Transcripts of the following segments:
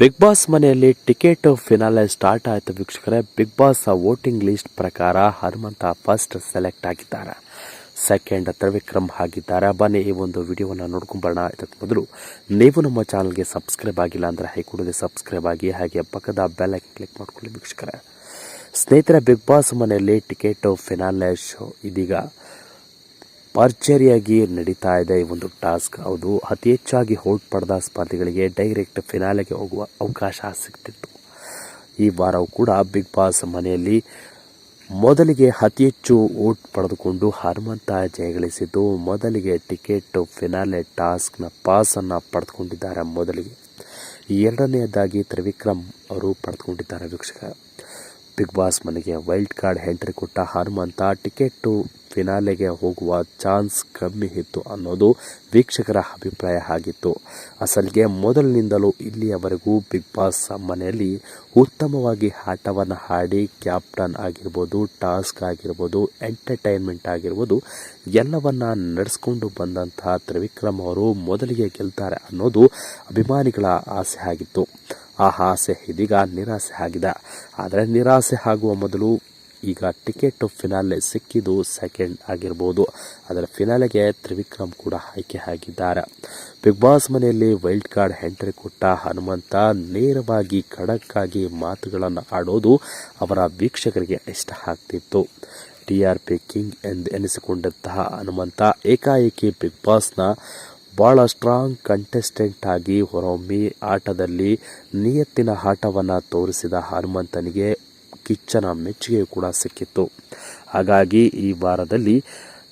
Big Boss ಮನೆಯಲ್ಲಿ ticket finale start ಆಯಿತು ವೀಕ್ಷಕರೇ. ಬಿಗ್ ಬಾಸ್ ವೋಟಿಂಗ್ ಲಿಸ್ಟ್ ಪ್ರಕಾರ ಹನುಮಂತ ಫಸ್ಟ್ ಸೆಲೆಕ್ಟ್ ಆಗಿದ್ದಾರೆ. ಸೆಕೆಂಡ್ ತ್ರಿವಿಕ್ರಮ್ ಆಗಿದ್ದಾರೆ. ಬನ್ನಿ ಈ ಒಂದು ವಿಡಿಯೋವನ್ನು ನೋಡ್ಕೊಂಬರೋಣ. ಇದಕ್ಕೆ ಮೊದಲು ನೀವು ನಮ್ಮ ಚಾನಲ್ಗೆ ಸಬ್ಸ್ಕ್ರೈಬ್ ಆಗಿಲ್ಲ ಅಂದರೆ ಹೈ ಕೂಡಲೇ ಸಬ್ಸ್ಕ್ರೈಬ್ ಆಗಿ ಹಾಗೆ ಪಕ್ಕದ ಬೆಲ್ ಐಕನ್ ಕ್ಲಿಕ್ ಮಾಡ್ಕೊಳ್ಳಿ ವೀಕ್ಷಕರೇ. ಸ್ನೇಹಿತರ, ಬಿಗ್ ಬಾಸ್ ಮನೆಯಲ್ಲಿ ಟಿಕೆಟ್ ಫಿನಾಲೆ ಶೋ ಇದೀಗ ಭರ್ಜರಿಯಾಗಿ ನಡೀತಾ ಇದೆ ಈ ಒಂದು ಟಾಸ್ಕ್. ಹೌದು, ಅತಿ ಹೆಚ್ಚಾಗಿ ಹೋಟ್ ಪಡೆದ ಸ್ಪರ್ಧಿಗಳಿಗೆ ಡೈರೆಕ್ಟ್ ಫಿನಾಲೆಗೆ ಹೋಗುವ ಅವಕಾಶ ಸಿಗ್ತಿತ್ತು. ಈ ವಾರವೂ ಕೂಡ ಬಿಗ್ ಬಾಸ್ ಮನೆಯಲ್ಲಿ ಮೊದಲಿಗೆ ಅತಿ ಹೆಚ್ಚು ಓಟ್ ಪಡೆದುಕೊಂಡು ಹನುಮಂತ ಜಯಗಳಿಸಿದ್ದು, ಮೊದಲಿಗೆ ಟಿಕೆಟ್ ಫಿನಾಲೆ ಟಾಸ್ಕ್ನ ಪಾಸನ್ನು ಪಡೆದುಕೊಂಡಿದ್ದಾರೆ ಮೊದಲಿಗೆ. ಎರಡನೆಯದಾಗಿ ತ್ರಿವಿಕ್ರಮ್ ಅವರು ಪಡೆದುಕೊಂಡಿದ್ದಾರೆ ವೀಕ್ಷಕ ಬಿಗ್ ಬಾಸ್ ಮನೆಗೆ ವೈಲ್ಡ್ ಕಾರ್ಡ್ ಎಂಟ್ರಿ ಕೊಟ್ಟ ಹನುಮಂತ ಟಿಕೆಟ್ಟು ಫಿನಾಲೆಗೆ ಹೋಗುವ ಚಾನ್ಸ್ ಕಮ್ಮಿ ಇತ್ತು ಅನ್ನೋದು ವೀಕ್ಷಕರ ಅಭಿಪ್ರಾಯ ಆಗಿತ್ತು. ಅಸಲಿಗೆ ಮೊದಲಿನಿಂದಲೂ ಇಲ್ಲಿಯವರೆಗೂ ಬಿಗ್ ಬಾಸ್ ಮನೆಯಲ್ಲಿ ಉತ್ತಮವಾಗಿ ಆಟವನ್ನು ಆಡಿ ಕ್ಯಾಪ್ಟನ್ ಆಗಿರ್ಬೋದು, ಟಾಸ್ಕ್ ಆಗಿರ್ಬೋದು, ಎಂಟರ್ಟೈನ್ಮೆಂಟ್ ಆಗಿರ್ಬೋದು, ಎಲ್ಲವನ್ನ ನಡೆಸ್ಕೊಂಡು ಬಂದಂತಹ ತ್ರಿವಿಕ್ರಮ್ ಅವರು ಮೊದಲಿಗೆ ಗೆಲ್ತಾರೆ ಅನ್ನೋದು ಅಭಿಮಾನಿಗಳ ಆಸೆ ಆಗಿತ್ತು. ಆ ಆಸೆ ಇದೀಗ ನಿರಾಸೆ ಆಗಿದೆ. ಆದರೆ ನಿರಾಸೆ ಆಗುವ ಮೊದಲು ಈಗ ಟಿಕೆಟ್ ಫಿನಾಲೆ ಸಿಕ್ಕಿದ್ದು ಸೆಕೆಂಡ್ ಆಗಿರ್ಬೋದು. ಅದರ ಫಿನಾಲೆಗೆ ತ್ರಿವಿಕ್ರಮ್ ಕೂಡ ಆಯ್ಕೆ ಆಗಿದ್ದಾರೆ. ಬಿಗ್ ಬಾಸ್ ಮನೆಯಲ್ಲಿ ವೈಲ್ಡ್ ಕಾರ್ಡ್ ಎಂಟ್ರಿ ಕೊಟ್ಟ ಹನುಮಂತ ನೇರವಾಗಿ ಖಡಕ್ಕಾಗಿ ಮಾತುಗಳನ್ನು ಆಡೋದು ಅವರ ವೀಕ್ಷಕರಿಗೆ ಇಷ್ಟ ಆಗ್ತಿತ್ತು. ಟಿ ಆರ್ ಪಿ ಕಿಂಗ್ ಎಂದು ಎನಿಸಿಕೊಂಡಂತಹ ಹನುಮಂತ ಏಕಾಏಕಿ ಬಿಗ್ ಬಾಸ್ನ ಬಹಳ ಸ್ಟ್ರಾಂಗ್ ಕಂಟೆಸ್ಟೆಂಟ್ ಆಗಿ ಹೊರಹೊಮ್ಮಿ ಆಟದಲ್ಲಿ ನಿಯತ್ತಿನ ಆಟವನ್ನು ತೋರಿಸಿದ ಹನುಮಂತನಿಗೆ ಕಿಚ್ಚನ ಮೆಚ್ಚುಗೆ ಕೂಡ ಸಿಕ್ಕಿತ್ತು. ಹಾಗಾಗಿ ಈ ವಾರದಲ್ಲಿ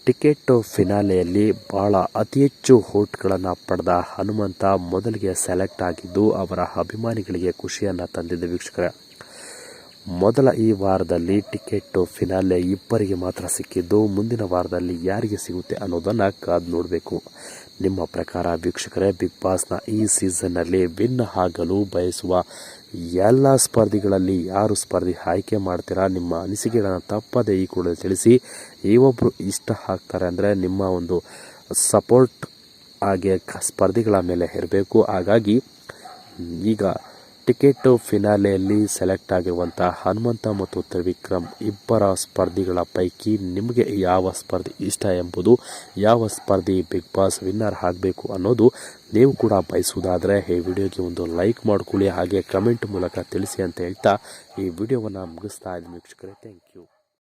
ಟಿಕೆಟ್ ಫಿನಾಲೆಯಲ್ಲಿ ಬಹಳ ಅತಿ ಹೆಚ್ಚು ಹೋಟ್ಗಳನ್ನು ಪಡೆದ ಹನುಮಂತ ಮೊದಲಿಗೆ ಸೆಲೆಕ್ಟ್ ಆಗಿದ್ದು ಅವರ ಅಭಿಮಾನಿಗಳಿಗೆ ಖುಷಿಯನ್ನು ತಂದಿದೆ ವೀಕ್ಷಕರೇ. ಮೊದಲ ಈ ವಾರದಲ್ಲಿ ಟಿಕೆಟ್ ಫಿನಾಲೆ ಇಬ್ಬರಿಗೆ ಮಾತ್ರ ಸಿಕ್ಕಿದ್ದು, ಮುಂದಿನ ವಾರದಲ್ಲಿ ಯಾರಿಗೆ ಸಿಗುತ್ತೆ ಅನ್ನೋದನ್ನು ಕಾದು ನೋಡಬೇಕು. ನಿಮ್ಮ ಪ್ರಕಾರ ವೀಕ್ಷಕರೇ ಬಿಗ್ ಬಾಸ್ನ ಈ ಸೀಸನ್ನಲ್ಲಿ ವಿನ್ ಆಗಲು ಬಯಸುವ ಎಲ್ಲ ಸ್ಪರ್ಧಿಗಳಲ್ಲಿ ಯಾರು ಸ್ಪರ್ಧಿ ಆಯ್ಕೆ ಮಾಡ್ತೀರಾ, ನಿಮ್ಮ ಅನಿಸಿಕೆಗಳನ್ನು ತಪ್ಪದೇ ಈ ಕೂಡ ತಿಳಿಸಿ. ಈ ಒಬ್ಬರು ಇಷ್ಟ ಆಗ್ತಾರೆ ಅಂದರೆ ನಿಮ್ಮ ಒಂದು ಸಪೋರ್ಟ್ ಹಾಗೆ ಸ್ಪರ್ಧಿಗಳ ಮೇಲೆ ಇರಬೇಕು ಹಾಗಾಗಿ ಈಗ ಟಿಕೆಟ್ ಫಿನಾಲೆಯಲ್ಲಿ ಸೆಲೆಕ್ಟ್ ಆಗಿರುವಂಥ ಹನುಮಂತ ಮತ್ತು ತ್ರಿವಿಕ್ರಮ್ ಇಬ್ಬರ ಸ್ಪರ್ಧಿಗಳ ಪೈಕಿ ನಿಮಗೆ ಯಾವ ಸ್ಪರ್ಧಿ ಇಷ್ಟ ಎಂಬುದು, ಯಾವ ಸ್ಪರ್ಧಿ ಬಿಗ್ ಬಾಸ್ ವಿನ್ನರ್ ಆಗಬೇಕು ಅನ್ನೋದು ನೀವು ಕೂಡ ಬಯಸುವುದಾದರೆ ಈ ವಿಡಿಯೋಗೆ ಒಂದು ಲೈಕ್ ಮಾಡ್ಕೊಳ್ಳಿ, ಹಾಗೆ ಕಮೆಂಟ್ ಮೂಲಕ ತಿಳಿಸಿ ಅಂತ ಹೇಳ್ತಾ ಈ ವಿಡಿಯೋವನ್ನು ಮುಗಿಸ್ತಾ ಇದ್ದೀನಿ ವೀಕ್ಷಕರೇ. Thank you